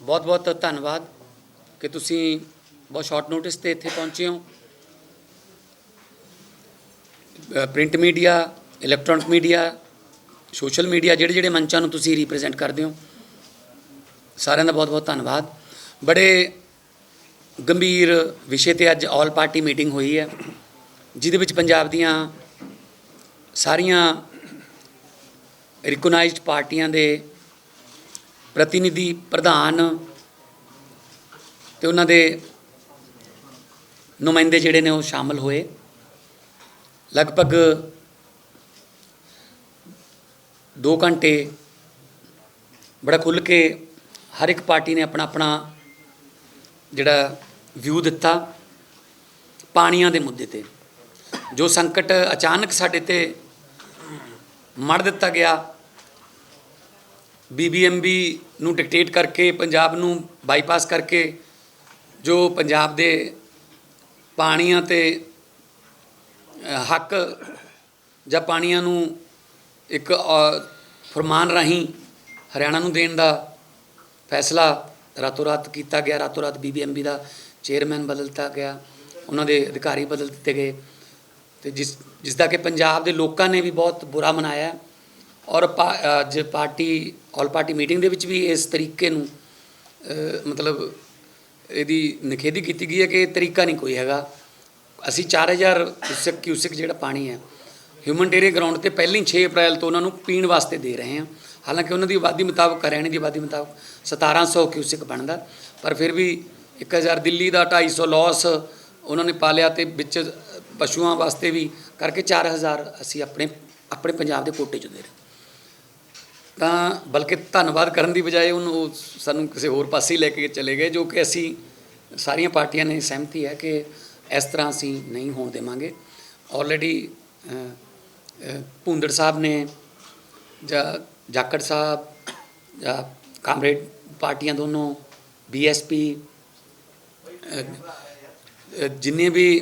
ਬਹੁਤ-ਬਹੁਤ ਧੰਨਵਾਦ ਕਿ ਤੁਸੀਂ ਬਹੁਤ ਸ਼ਾਰਟ ਨੋਟਿਸ ਤੇ ਇੱਥੇ ਪਹੁੰਚੇ ਹੋ। Print media electronic media social media ਜਿਹੜੇ ਜਿਹੜੇ ਮੰਚਾਂ ਨੂੰ ਤੁਸੀਂ ਰਿਪਰੈਜ਼ੈਂਟ ਕਰਦੇ ਹੋ, ਸਾਰਿਆਂ ਦਾ ਬਹੁਤ-ਬਹੁਤ ਧੰਨਵਾਦ। ਬੜੇ ਗੰਭੀਰ ਵਿਸ਼ੇ ਤੇ ਅੱਜ ਆਲ ਪਾਰਟੀ ਮੀਟਿੰਗ ਹੋਈ ਹੈ, ਜਿਹਦੇ ਵਿੱਚ ਪੰਜਾਬ ਦੀਆਂ ਸਾਰੀਆਂ ਰਿਕਗਨਾਈਜ਼ਡ ਪਾਰਟੀਆਂ ਦੇ ਪ੍ਰਤੀਨਿਧੀ ਪ੍ਰਧਾਨ ਤੇ ਉਹਨਾਂ ਦੇ ਨੁਮਾਇੰਦੇ ਜਿਹੜੇ ਨੇ ਉਹ ਸ਼ਾਮਲ ਹੋਏ। ਲਗਭਗ 2 ਘੰਟੇ ਬੜਾ ਖੁੱਲ ਕੇ ਹਰ ਇੱਕ ਪਾਰਟੀ ਨੇ ਆਪਣਾ ਆਪਣਾ ਜਿਹੜਾ ਵਿਊ ਦਿੱਤਾ ਪਾਣੀਆਂ ਦੇ ਮੁੱਦੇ ਤੇ। ਜੋ ਸੰਕਟ ਅਚਾਨਕ ਸਾਡੇ ਤੇ ਮੜ ਦਿੱਤਾ ਗਿਆ ਬੀਬੀਐਮਬੀ ਨੂੰ ਡਿਕਟੇਟ ਕਰਕੇ ਪੰਜਾਬ ਨੂੰ ਬਾਈਪਾਸ ਕਰਕੇ ਜੋ ਪੰਜਾਬ ਦੇ ਪਾਣੀਆਂ ਤੇ ਹੱਕ ਜਾਂ ਪਾਣੀਆਂ ਨੂੰ ਇੱਕ ਅ, ਫਰਮਾਨ ਰਾਹੀਂ ਹਰਿਆਣਾ ਨੂੰ ਦੇਣ ਦਾ ਫੈਸਲਾ ਰਾਤੋਂ ਰਾਤ ਕੀਤਾ ਗਿਆ। ਰਾਤੋਂ ਰਾਤ ਬੀਬੀਐਮਬੀ ਦਾ ਚੇਅਰਮੈਨ ਬਦਲ ਦਿੱਤਾ ਗਿਆ। ਉਹਨਾਂ ਦੇ ਅਧਿਕਾਰੀ ਬਦਲ ਦਿੱਤੇ ਗਏ। ਤੇ ਜਿਸ ਜਿਸ ਦਾ ਕਿ ਪੰਜਾਬ ਦੇ ਲੋਕਾਂ ਨੇ ਵੀ ਬਹੁਤ ਬੁਰਾ ਮਨਾਇਆ। ਔਰ ਪਾ- ਅੱਜ ਪਾਰਟੀ ਆਲ ਪਾਰਟੀ ਮੀਟਿੰਗ ਦੇ ਵਿੱਚ ਵੀ ਇਸ ਤਰੀਕੇ ਨੂੰ ਮਤਲਬ ਇਹਦੀ ਨਿਖੇਧੀ ਕੀਤੀ ਗਈ ਹੈ ਕਿ ਇਹ ਤਰੀਕਾ ਨਹੀਂ ਕੋਈ ਹੈਗਾ। ਅਸੀਂ 4000 ਕਿਊਸਕ ਕਿਊਸਕ ਜਿਹੜਾ ਪਾਣੀ ਹੈ ਹਿਊਮਨ ਡੇਰੇ ਗਰਾਊਂਡ ਤੇ ਪਹਿਲੀ 6 ਅਪ੍ਰੈਲ ਤੋਂ ਉਹਨਾਂ ਨੂੰ ਪੀਣ ਵਾਸਤੇ ਦੇ ਰਹੇ ਹਾਂ। ਹਾਲਾਂਕਿ ਉਹਨਾਂ ਦੀ ਆਬਾਦੀ ਮੁਤਾਬਕ, ਹਰਿਆਣੇ ਦੀ ਆਬਾਦੀ ਮੁਤਾਬਕ 1700 ਕਿਊਸਕ ਬਣਦਾ, ਪਰ ਫਿਰ ਵੀ 1000 ਦਿੱਲੀ ਦਾ 250 ਲਾਸ ਉਹਨਾਂ ਨੇ ਪਾਲਿਆ ਤੇ ਵਿੱਚ ਪਸ਼ੂਆਂ ਵਾਸਤੇ ਵੀ ਕਰਕੇ 4000 ਅਸੀਂ ਆਪਣੇ ਆਪਣੇ ਪੰਜਾਬ ਦੇ ਕੋਟੇ 'ਚੋਂ ਦੇ ਰਹੇ ਤਾਂ ਬਲਕਿ ਧੰਨਵਾਦ ਕਰਨ ਦੀ ਬਜਾਏ ਉਹਨੂੰ ਉਹ ਸਾਨੂੰ ਕਿਸੇ ਹੋਰ ਪਾਸੇ ਲੈ ਕੇ ਚਲੇ ਗਏ, ਜੋ ਕਿ ਅਸੀਂ ਸਾਰੀਆਂ ਪਾਰਟੀਆਂ ਨੇ ਸਹਿਮਤੀ ਹੈ ਕਿ ਇਸ ਤਰ੍ਹਾਂ ਅਸੀਂ ਨਹੀਂ ਹੋਣ ਦੇਵਾਂਗੇ। ਆਲਰੇਡੀ ਭੁੰਦੜ ਸਾਹਿਬ ਨੇ ਜਾਂ ਜਾਕੜ ਸਾਹਿਬ ਜਾਂ ਕਾਮਰੇਡ ਪਾਰਟੀਆਂ ਦੋਨੋਂ ਬੀਐਸਪੀ ਜਿੰਨੇ ਵੀ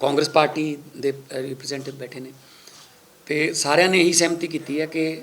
ਕਾਂਗਰਸ ਪਾਰਟੀ ਦੇ ਰਿਪਰੈਜ਼ੈਂਟੇਟਿਵ ਬੈਠੇ ਨੇ, ਤੇ ਸਾਰਿਆਂ ਨੇ ਇਹੀ ਸਹਿਮਤੀ ਕੀਤੀ ਹੈ ਕਿ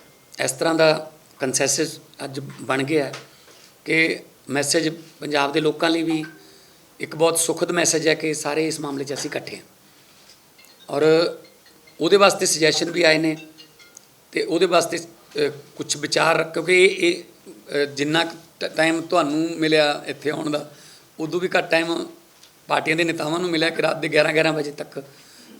ਇਸ ਤਰ੍ਹਾਂ ਦਾ ਕੰਸੈਂਸਸ ਅੱਜ ਬਣ ਗਿਆ ਕਿ ਮੈਸੇਜ ਪੰਜਾਬ ਦੇ ਲੋਕਾਂ ਲਈ ਵੀ ਇੱਕ ਬਹੁਤ ਸੁਖਦ ਮੈਸੇਜ ਹੈ ਕਿ ਸਾਰੇ ਇਸ ਮਾਮਲੇ 'ਚ ਅਸੀਂ ਇਕੱਠੇ ਹਾਂ। ਔਰ ਉਹਦੇ ਵਾਸਤੇ ਸੁਜੈਸ਼ਨ ਵੀ ਆਏ ਨੇ ਤੇ ਉਹਦੇ ਵਾਸਤੇ ਕੁਝ ਵਿਚਾਰ ਕਿਉਂਕਿ ਇਹ ਇਹ ਅ, ਜਿੰਨਾ ਟਾਈਮ ਤੁਹਾਨੂੰ ਮਿਲਿਆ ਇੱਥੇ ਆਉਣ ਦਾ ਉਦੋਂ ਵੀ ਘੱਟ ਟਾਈਮ ਪਾਰਟੀਆਂ ਦੇ ਨੇਤਾਵਾਂ ਨੂੰ ਮਿਲਿਆ ਕਿ ਰਾਤ ਦੇ 11 11 ਵਜੇ ਤੱਕ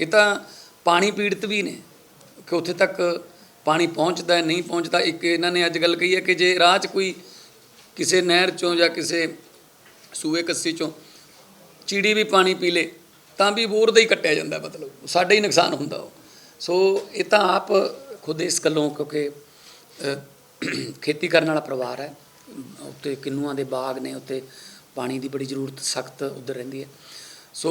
ਇਹ ਤਾਂ ਪਾਣੀ ਪੀੜਤ ਵੀ ਨੇ, ਕਿ ਉੱਥੇ ਤੱਕ ਪਾਣੀ ਪਹੁੰਚਦਾ ਹੈ, ਨਹੀਂ ਪਹੁੰਚਦਾ। ਇੱਕ ਇਹਨਾਂ ਨੇ ਅੱਜ ਗੱਲ ਕਹੀ ਹੈ ਕਿ ਜੇ ਰਾਹ 'ਚ ਕੋਈ ਕਿਸੇ ਨਹਿਰ ਚੋਂ ਜਾਂ ਕਿਸੇ ਸੂਏ ਕੱਸੀ ਚੋਂ ਚਿੜੀ ਵੀ ਪਾਣੀ ਪੀ ਲੇ, ਤਾਂ ਵੀ ਬੋਰ ਦਾ ਹੀ ਕੱਟਿਆ ਜਾਂਦਾ ਮਤਲਬ ਸਾਡਾ ਹੀ ਨੁਕਸਾਨ ਹੁੰਦਾ ਉਹ। ਸੋ ਇਹ ਤਾਂ ਆਪ ਖੁਦ ਇਸ ਗੱਲੋਂ ਕਿਉਂਕਿ ਖੇਤੀ ਕਰਨ ਵਾਲਾ ਪਰਿਵਾਰ ਹੈ ਉੱਤੇ ਕਿੰਨੂਆਂ ਦੇ ਬਾਗ ਨੇ ਉੱਤੇ ਪਾਣੀ ਦੀ ਬੜੀ ਜ਼ਰੂਰਤ ਸਖਤ ਉਧਰ ਰਹਿੰਦੀ ਹੈ। ਸੋ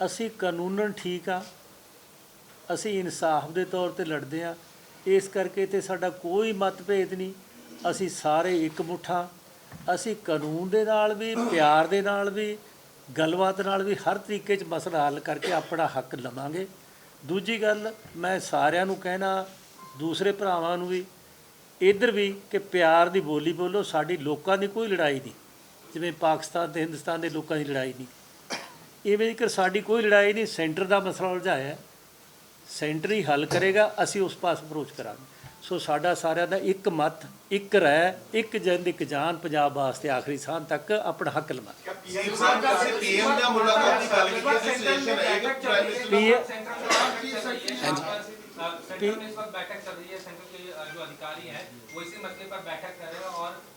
ਅਸੀਂ ਕਾਨੂੰਨਨ ਠੀਕ ਆ, ਅਸੀਂ ਇਨਸਾਫ ਦੇ ਤੌਰ ਤੇ ਲੜਦੇ ਆ, ਇਸ ਕਰਕੇ ਤੇ ਸਾਡਾ ਕੋਈ ਮਤਭੇਦ ਨਹੀਂ, ਅਸੀਂ ਸਾਰੇ ਇੱਕ ਮੁੱਠਾ, ਅਸੀਂ ਕਾਨੂੰਨ ਦੇ ਨਾਲ ਵੀ, ਪਿਆਰ ਦੇ ਨਾਲ ਵੀ, ਗੱਲਬਾਤ ਨਾਲ ਵੀ ਹਰ ਤਰੀਕੇ 'ਚ ਮਸਲਾ ਹੱਲ ਕਰਕੇ ਆਪਣਾ ਹੱਕ ਲਵਾਂਗੇ। ਦੂਜੀ ਗੱਲ, ਮੈਂ ਸਾਰਿਆਂ ਨੂੰ ਕਹਿਣਾ, ਦੂਸਰੇ ਭਰਾਵਾਂ ਨੂੰ ਵੀ, ਇੱਧਰ ਵੀ ਕਿ ਪਿਆਰ ਦੀ ਬੋਲੀ ਬੋਲੋ, ਸਾਡੀ ਲੋਕਾਂ ਦੀ ਕੋਈ ਲੜਾਈ ਨਹੀਂ, ਜਿਵੇਂ ਪਾਕਿਸਤਾਨ ਤੇ ਹਿੰਦੁਸਤਾਨ ਦੇ ਲੋਕਾਂ ਦੀ ਲੜਾਈ ਨਹੀਂ। ਇਵੇਂ ਜੇਕਰ ਸਾਡੀ ਕੋਈ ਲੜਾਈ ਨਹੀਂ ਸੈਂਟਰ ਦਾ ਮਸਲਾ ਉਲਝਾਇਆ ਹੈ। ਸੈਂਟਰ ਹੀ ਹੱਲ ਕਰੇਗਾ ਅਸੀਂ ਉਸ ਪਾਸ ਅਪਰੋਚ ਕਰਾਂਗੇ ਸੋ ਸਾਡਾ ਸਾਰਿਆਂ ਦਾ ਇੱਕ ਮਤ ਇੱਕ ਰਹਿ ਇੱਕ ਜਿੰਦ ਇੱਕ ਜਾਨ ਪੰਜਾਬ ਵਾਸਤੇ ਆਖਰੀ ਸਾਹ ਤੱਕ ਆਪਣਾ ਹੱਕ ਲਵਾਂਗੇ ਪੀਐਮ ਸਾਹਿਬ ਦਾ ਅਸੀਂ ਪੀਐਮ ਦਾ ਮੁਲਾਕਾਤ ਦੀ ਗੱਲ ਕੀਤੀ ਸੀ ਸੈਸ਼ਨ ਹੈ ਕਿ ਪ੍ਰਾਈਮ ਮਿਨਿਸਟਰ ਪੀ सेंटर में इस वक्त बैठक चल रही है सेंटर के अ, जो अधिकारी हैं वो इसी मसले पर बैठक कर रहे हैं और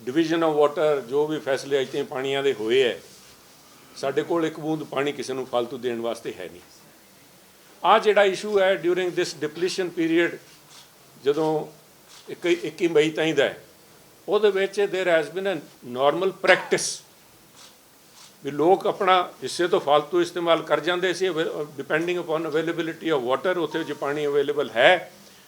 ਡਿਵੀਜ਼ਨ ਆਫ ਵਾਟਰ ਜੋ ਵੀ ਫੈਸਲੇ ਅਜ ਤੇ ਪਾਣੀਆਂ ਦੇ ਹੋਏ ਐ, ਸਾਡੇ ਕੋਲ ਇੱਕ ਬੂੰਦ ਪਾਣੀ ਕਿਸੇ ਨੂੰ ਫालतू ਦੇਣ ਵਾਸਤੇ ਹੈ ਨਹੀਂ। ਆ ਜਿਹੜਾ ਇਸ਼ੂ ਹੈ ਡਿਊਰਿੰਗ ਦਿਸ ਡਿਪਲੀਸ਼ਨ ਪੀਰੀਅਡ ਜਦੋਂ 21 ਮਈ ਤਾਈਂ ਦਾ ਉਹਦੇ ਵਿੱਚ there has been a normal practice ਵੀ ਲੋਕ ਆਪਣਾ ਹਿੱਸੇ ਤੋਂ ਫालतू ਇਸਤੇਮਾਲ ਕਰ ਜਾਂਦੇ ਸੀ depending upon availability of water ਉੱਥੇ ਜੇ ਪਾਣੀ ਅਵੇਲੇਬਲ ਹੈ।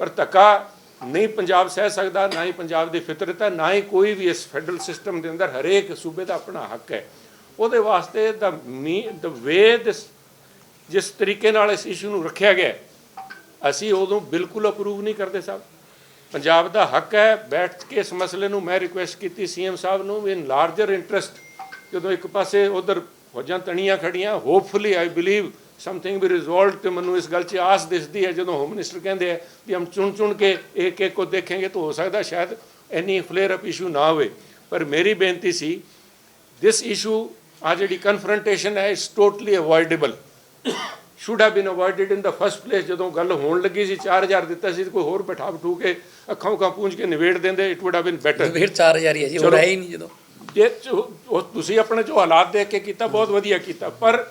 ਪਰ ਧੱਕਾ ਨਹੀਂ ਪੰਜਾਬ ਸਹਿ ਸਕਦਾ, ਨਾ ਹੀ ਪੰਜਾਬ ਦੀ ਫਿਤਰਤ ਹੈ, ਨਾ ਹੀ ਕੋਈ ਵੀ ਇਸ ਫੈਡਰਲ ਸਿਸਟਮ ਦੇ ਅੰਦਰ ਹਰੇਕ ਸੂਬੇ ਦਾ ਆਪਣਾ ਹੱਕ ਹੈ। ਉਹਦੇ ਵਾਸਤੇ ਦਾ ਮੀ, ਦ ਵੇ ਦਿਸ ਜਿਸ ਤਰੀਕੇ ਨਾਲ ਇਸ ਇਸ਼ੂ ਨੂੰ ਰੱਖਿਆ ਗਿਆ, ਅਸੀਂ ਉਦੋਂ ਬਿਲਕੁਲ ਅਪਰੂਵ ਨਹੀਂ ਕਰਦੇ ਸਾਹਿਬ ਪੰਜਾਬ ਦਾ ਹੱਕ ਹੈ, ਬੈਠ ਕੇ ਇਸ ਮਸਲੇ ਨੂੰ ਮੈਂ ਰਿਕੁਐਸਟ ਕੀਤੀ ਸੀਐਮ ਸਾਹਿਬ ਨੂੰ ਵੀ ਇਨ ਲਾਰਜਰ ਇੰਟਰਸਟ ਜਦੋਂ ਇੱਕ ਪਾਸੇ ਉਧਰ ਫੌਜਾਂ ਤਣੀਆਂ ਖੜੀਆਂ hopefully I believe something be resolved ਤੇ ਮੈਨੂੰ ਇਸ ਗੱਲ 'ਚ ਆਸ ਦਿਸਦੀ ਹੈ ਜਦੋਂ ਹੋਮ ਮਿਨਿਸਟਰ ਕਹਿੰਦੇ ਆ ਕਿ ਹਮ ਚੁਣ ਚੁਣ ਕੇ ਇੱਕ ਇੱਕ ਕੋ ਦੇਖेंगे ਤਾਂ ਹੋ ਸਕਦਾ ਸ਼ਾਇਦ ਐਨੀ ਫਲੇਅਰ ਅਪ ਇਸ਼ੂ ਨਾ ਹੋਵੇ। ਪਰ ਮੇਰੀ ਬੇਨਤੀ ਸੀ ਦਿਸ ਇਸ਼ੂ ਆ ਜਿਹੜੀ ਕਨਫਰੰਟੇਸ਼ਨ ਹੈ it's totally avoidable should have been avoided in the first place ਜਦੋਂ ਗੱਲ ਹੋਣ ਲੱਗੀ ਸੀ 4000 ਦਿੱਤਾ ਸੀ ਕੋਈ ਹੋਰ ਬਿਠਾ ਬਿਠੂ ਕੇ ਅੱਖਾਂ ਉਖਾਂ ਪੂੰਝ ਕੇ ਨਿਵੇੜ ਦਿੰਦੇ it would have been better ਨਿਵੇੜ 4000 ਹੀ ਹੈ ਜੀ ਹੋਰ ਹੈ ਹੀ ਨਹੀਂ ਜਦੋਂ। ਜੇ ਤੁਸੀਂ ਆਪਣੇ ਜੋ ਹਾਲਾਤ ਦੇਖ ਕੇ ਕੀਤਾ ਬਹੁਤ ਵਧੀਆ ਕੀਤਾ ਪਰ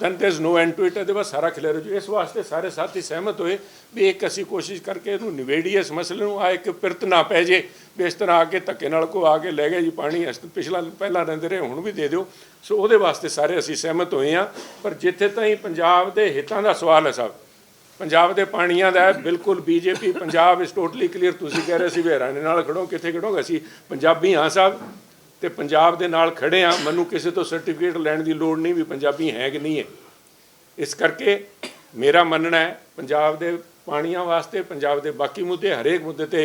then there is no end to it ਇਹਦੇ ਬਾਅਦ ਸਾਰਾ ਖਿਲਰ ਜੋ ਇਸ ਵਾਸਤੇ ਸਾਰੇ ਸਾਥੀ ਸਹਿਮਤ ਹੋਏ ਵੀ ਇੱਕ ਅਸੀਂ ਕੋਸ਼ਿਸ਼ ਕਰਕੇ ਇਹਨੂੰ ਨਿਬੇੜੀਏ ਇਸ ਮਸਲੇ ਨੂੰ ਆ ਇੱਕ ਪਿਰਤ ਨਾ ਪੈ ਜੇ ਵੀ ਇਸ ਤਰ੍ਹਾਂ ਆ ਕੇ ਧੱਕੇ ਨਾਲ ਕੋ ਆ ਕੇ ਲੈ ਗਿਆ ਜੀ ਪਾਣੀ ਇਸ ਪਿਛਲਾ ਪਹਿਲਾਂ ਰਹਿੰਦੇ ਰਹੇ ਹੁਣ ਵੀ ਦੇ ਦਿਓ ਸੋ ਉਹਦੇ ਵਾਸਤੇ ਸਾਰੇ ਅਸੀਂ ਸਹਿਮਤ ਹੋਏ ਆ ਪਰ ਜਿੱਥੇ ਤਾਈਂ ਪੰਜਾਬ ਦੇ ਹਿੱਤਾਂ ਦਾ ਸਵਾਲ ਹੈ ਸਾਹਿਬ ਪੰਜਾਬ ਦੇ ਪਾਣੀਆਂ ਦਾ ਹੈ, ਬਿਲਕੁਲ ਬੀਜੇਪੀ ਪੰਜਾਬ ਇਸ ਟੋਟਲੀ ਕਲੀਅਰ ਤੁਸੀਂ ਕਹਿ ਰਹੇ ਸੀ ਵੀ ਹਰਿਆਣੇ ਨਾਲ ਖੜੋ ਕਿੱਥੇ ਖੜੋਗੇ ਅਸੀਂ ਪੰਜਾਬੀ ਹਾਂ ਸਾਹਿਬ ਤੇ ਪੰਜਾਬ ਦੇ ਨਾਲ ਖੜੇ ਆ ਮੈਨੂੰ ਕਿਸੇ ਤੋਂ ਸਰਟੀਫਿਕੇਟ ਲੈਣ ਦੀ ਲੋੜ ਨਹੀਂ ਵੀ ਪੰਜਾਬੀ ਹੈ ਕਿ ਨਹੀਂ ਹੈ। ਇਸ ਕਰਕੇ ਮੇਰਾ ਮੰਨਣਾ ਹੈ ਪੰਜਾਬ ਦੇ ਪਾਣੀਆਂ ਵਾਸਤੇ ਪੰਜਾਬ ਦੇ ਬਾਕੀ ਮੁੱਦੇ ਹਰੇਕ ਮੁੱਦੇ ਤੇ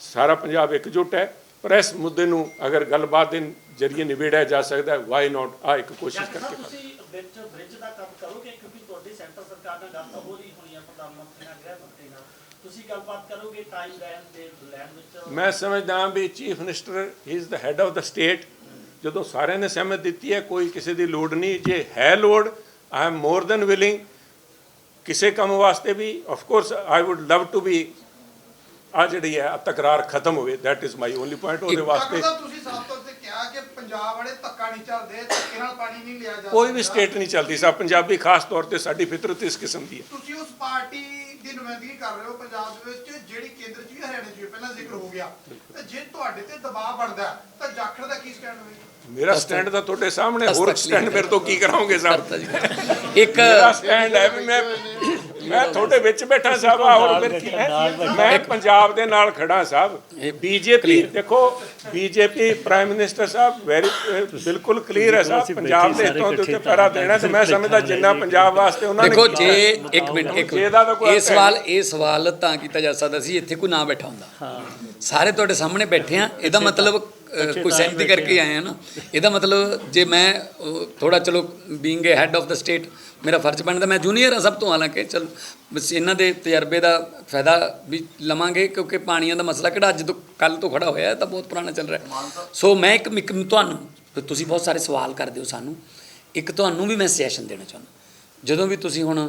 ਸਾਰਾ ਪੰਜਾਬ ਇਕਜੁੱਟ ਹੈ। ਪਰ ਇਸ ਮੁੱਦੇ ਨੂੰ ਅਗਰ ਗੱਲਬਾਤ ਦੇ ਜ਼ਰੀਏ ਨਿਬੇੜਿਆ ਜਾ ਸਕਦਾ ਹੈ ਵਾਈ ਨਾਟ ਆ ਇੱਕ ਕੋਸ਼ਿਸ਼ ਕਰਕੇ ਤੁਸੀਂ ਵਿੱਚ ਬ੍ਰਿਜ ਦਾ ਕੰਮ ਕਰੋਗੇ? ਕਿਉਂਕਿ ਤੁਹਾਡੀ ਸੈਂਟਰ ਸਰਕਾਰ ਨਾਲ ਗੱਲ ਤਾਂ ਹੋ ਰਹੀ ਹੋਣੀ ਹੈ ਪ੍ਰਧਾਨ ਮੰਤਰੀ ਨਾਲ ਗ੍ਰਹਿ ਮੰਤਰੀ ਨਾਲ ਤੁਸੀਂ ਗੱਲਬਾਤ ਕਰੋਗੇ ਟਾਈਮ ਲੈਣ ਦੇ ਲੈਣ ਵਿੱਚ? ਮੈਂ ਸਮਝਦਾ ਹਾਂ ਵੀ chief minister he is the head of the state ਜਦੋਂ ਸਾਰਿਆਂ ਨੇ ਸਹਿਮਤ ਦਿੱਤੀ ਹੈ ਕੋਈ ਕਿਸੇ ਦੀ ਲੋੜ ਨਹੀਂ। ਜੇ ਹੈ ਲੋੜ I am more than willing ਕਿਸੇ ਕੰਮ ਵਾਸਤੇ ਵੀ of course I would love to be ਆ ਜਿਹੜੀ ਹੈ ਤਕਰਾਰ ਖਤਮ ਹੋਵੇ that is my only point ਉਹਦੇ ਵਾਸਤੇ ਤੁਸੀਂ ਸਾਫ਼ ਤੌਰ ਤੇ ਕਿਹਾ ਕਿ ਪੰਜਾਬ ਵਾਲੇ ਧੱਕਾ ਨਹੀਂ ਚੱਲਦੇ ਧੱਕੇ ਨਾਲ ਪਾਣੀ ਨਹੀਂ ਲਿਆ ਜਾ ਕੋਈ ਵੀ। ਸਟੇਟ ਨਹੀਂ ਚੱਲਦੀ। ਸਾ ਪੰਜਾਬੀ ਖਾਸ ਤੌਰ ਤੇ ਸਾਡੀ ਫਿਤਰਤ ਇਸ ਕਿਸਮ ਦੀ ਹੈ। ਤੁਸੀਂ ਉਸ ਪਾਰਟੀ ਦੀ ਨੁਮਾਇੰਦਗੀ ਕਰ ਰਹੇ ਹੋ ਪੰਜਾਬ ਦੇ ਵਿੱਚ ਜਿਹੜੀ ਕੇਂਦਰ 'ਚ ਵੀ ਹਰਿਆਣੇ 'ਚ ਵੀ ਪਹਿਲਾਂ ਜ਼ਿਕਰ ਹੋ ਗਿਆ। ਤੇ ਜੇ ਤੁਹਾਡੇ ਤੇ ਦਬਾਅ ਬਣਦਾ ਤਾਂ ਜਾਖੜ ਦਾ ਕੀ ਸਟੈਂਡ ਹੋਵੇਗਾ ਮੇਰਾ ਸਟੈਂਡ ਤਾਂ ਤੁਹਾਡੇ ਸਾਹਮਣੇ ਹੋਰ ਸਟੈਂਡ ਮੇਰੇ ਤੋਂ ਕੀ ਕਰਾਉਂਗੇ ਸਾਹਿਬ ਇੱਕ ਸਟੈਂਡ ਹੈ ਵੀ ਮੈਂ ਮੈਂ ਤੁਹਾਡੇ ਵਿੱਚ ਬੈਠਾ ਸਾਹਿਬ ਆ ਹੋਰ ਫਿਰ ਕੀ ਹੈ? ਮੈਂ ਪੰਜਾਬ ਦੇ ਨਾਲ ਖੜਾ ਸਾਹਿਬ। ਬੀਜੇਪੀ ਦੇਖੋ ਬੀਜੇਪੀ ਪ੍ਰਾਈਮ ਮਿਨਿਸਟਰ ਸਾਹਿਬ ਵੈਰੀ ਬਿਲਕੁਲ ਕਲੀਅਰ ਹੈ ਸਾਹਿਬ। ਪੰਜਾਬ ਦੇ ਹਿੱਤਾਂ ਦੇ ਉੱਤੇ ਪੈਰਾ ਦੇਣਾ ਤੇ ਮੈਂ ਸਮਝਦਾ ਜਿੰਨਾ ਪੰਜਾਬ ਵਾਸਤੇ ਉਹਨਾਂ ਨੇ ਦੇਖੋ ਕੀਤਾ ਜੇ। ਇੱਕ ਮਿੰਟ ਇੱਕ ਇਹ ਸਵਾਲ ਇਹ ਸਵਾਲ ਤਾਂ ਕੀਤਾ ਜਾ ਸਕਦਾ ਸੀ ਇੱਥੇ ਕੋਈ ਨਾ ਬੈਠਾ ਹੁੰਦਾ। ਸਾਰੇ ਤੁਹਾਡੇ ਸਾਹਮਣੇ ਬੈਠੇ ਆ ਇਹਦਾ ਮਤਲਬ ਕੋਈ ਸਹਿਮਤੀ ਕਰਕੇ ਆਏ ਆ ਨਾ। ਇਹਦਾ ਮਤਲਬ ਜੇ ਮੈਂ ਥੋੜਾ ਚਲੋ being a head of the state ਮੇਰਾ ਫਰਜ਼ ਬਣਦਾ ਮੈਂ ਜੂਨੀਅਰ ਆ ਸਭ ਤੋਂ ਹਾਲਾਂਕਿ ਚਲ ਬਸ ਇਹਨਾਂ ਦੇ ਤਜਰਬੇ ਦਾ ਫਾਇਦਾ ਵੀ ਲਵਾਂਗੇ ਕਿਉਂਕਿ ਪਾਣੀਆਂ ਦਾ ਮਸਲਾ ਕਿਹੜਾ ਅੱਜ ਤੋਂ ਕੱਲ ਤੋਂ ਖੜਾ ਹੋਇਆ ਤਾਂ ਬਹੁਤ ਪੁਰਾਣਾ ਚੱਲ ਰਿਹਾ। ਸੋ ਮੈਂ ਇੱਕ ਇੱਕ ਤੁਹਾਨੂੰ ਤੁਸੀਂ ਬਹੁਤ ਸਾਰੇ ਸਵਾਲ ਕਰਦੇ ਹੋ ਸਾਨੂੰ। ਇੱਕ ਤੁਹਾਨੂੰ ਵੀ ਮੈਂ ਸਜੈਸ਼ਨ ਦੇਣਾ ਚਾਹੁੰਦਾ। ਜਦੋਂ ਵੀ ਤੁਸੀਂ ਹੁਣ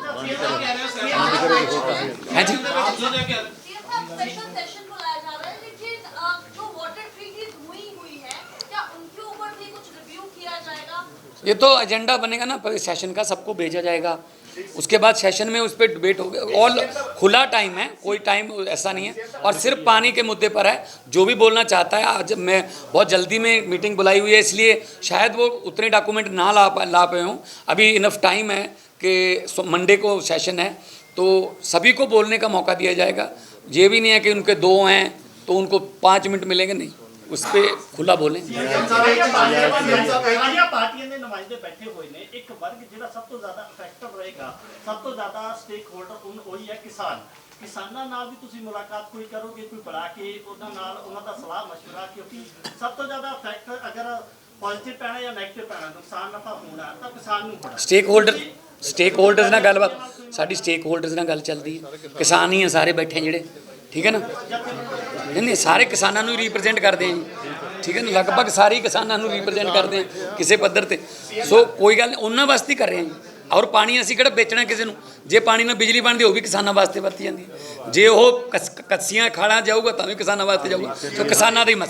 है है ये तो एजेंडा बनेगा ना, पर सेशन का सबको भेजा जाएगा। उसके बाद सेशन में उस पर डिबेट होगा। ऑल खुला टाइम है, कोई टाइम ऐसा नहीं है। और सिर्फ़ पानी के मुद्दे पर है। जो भी बोलना चाहता है, आज मैं बहुत जल्दी में मीटिंग बुलाई हुई है, इसलिए शायद वो उतने डॉक्यूमेंट ना ला पा ला पाए हों। अभी इनफ टाइम है कि मंडे को सेशन है तो सभी को बोलने का मौका दिया जाएगा ये भी नहीं है कि उनके दो हैं तो उनको पाँच मिनट मिलेंगे नहीं उस पर खुला बोलें ਪਾਰਟੀਆਂ ਦੇ ਨੁਮਾਇੰਦੇ ਬੈਠੇ ਹੋਏ ਨੇ ਇੱਕ ਵਰਗ ਜਿਹੜਾ ਸਭ ਤੋਂ ਜ਼ਿਆਦਾ ਅਫੈਕਟਡ ਰਹੇਗਾ ਸਭ ਤੋਂ ਜ਼ਿਆਦਾ ਸਟੇਕ ਹੋਲਡਰ ਉਹਨ ਉਹੀ ਹੈ ਕਿਸਾਨ ਕਿਸਾਨਾਂ ਨਾਲ ਵੀ ਤੁਸੀਂ ਮੁਲਾਕਾਤ ਕੋਈ ਕਰੋਗੇ ਕੋਈ ਬੁਲਾ ਕੇ ਉਹਨਾਂ ਨਾਲ ਉਹਨਾਂ ਦਾ ਸਲਾਹ مشورہ ਕਿਉਂਕਿ ਸਭ ਤੋਂ ਜ਼ਿਆਦਾ ਅਫੈਕਟ ਅਗਰ ਪੋਜ਼ਿਟਿਵ ਪੈਣਾ ਜਾਂ ਨੈਗੇਟਿਵ ਪੈਣਾ ਨੁਕਸਾਨ ਨਫਾ ਹੋਣਾ ਤਾਂ ਕਿਸਾਨ ਨੂੰ ਹੋਣਾ ਸਟੇਕ ਹੋਲਡਰ ਸਟੇਕ ਹੋਲਡਰਸ ਨਾਲ ਗੱਲਬਾਤ। ਸਾਡੀ ਸਟੇਕ ਹੋਲਡਰਸ ਨਾਲ ਗੱਲ ਚੱਲਦੀ ਹੈ। ਕਿਸਾਨ ਹੀ ਆ ਸਾਰੇ ਬੈਠੇ ਜਿਹੜੇ। ਠੀਕ ਹੈ ਨਾ? ਨਹੀਂ ਨਹੀਂ ਸਾਰੇ ਕਿਸਾਨਾਂ ਨੂੰ ਰਿਪਰੈਜ਼ੈਂਟ ਕਰਦੇ ਆ ਜੀ। ਠੀਕ ਹੈ ਨਾ? ਲਗਭਗ ਸਾਰੇ ਕਿਸਾਨਾਂ ਨੂੰ ਰਿਪਰੈਜ਼ੈਂਟ ਕਰਦੇ ਆ ਕਿਸੇ ਪੱਧਰ ਤੇ। ਸੋ ਕੋਈ ਗੱਲ ਨਹੀਂ, ਉਹਨਾਂ ਵਾਸਤੇ ਹੀ ਕਰ ਰਹੇ ਆ ਜੀ। ਔਰ ਪਾਣੀ ਅਸੀਂ ਕਿਹੜਾ ਵੇਚਣਾ ਕਿਸੇ ਨੂੰ? ਜੇ ਪਾਣੀ ਨਾਲ ਬਿਜਲੀ ਬਣਦੀ, ਉਹ ਵੀ ਕਿਸਾਨਾਂ ਵਾਸਤੇ ਵਰਤੀ ਜਾਂਦੀ ਜੇ ਉਹ ਕਸ- ਕੱਸੀਆਂ, ਖਾਲਾਂ ਜਾਊਗਾ, ਤਾਂ ਵੀ ਕਿਸਾਨਾਂ ਵਾਸਤੇ ਜਾਊਗਾ। ਸੋ ਕਿਸਾਨਾਂ ਦਾ ਹੀ ਮਸਲਾ।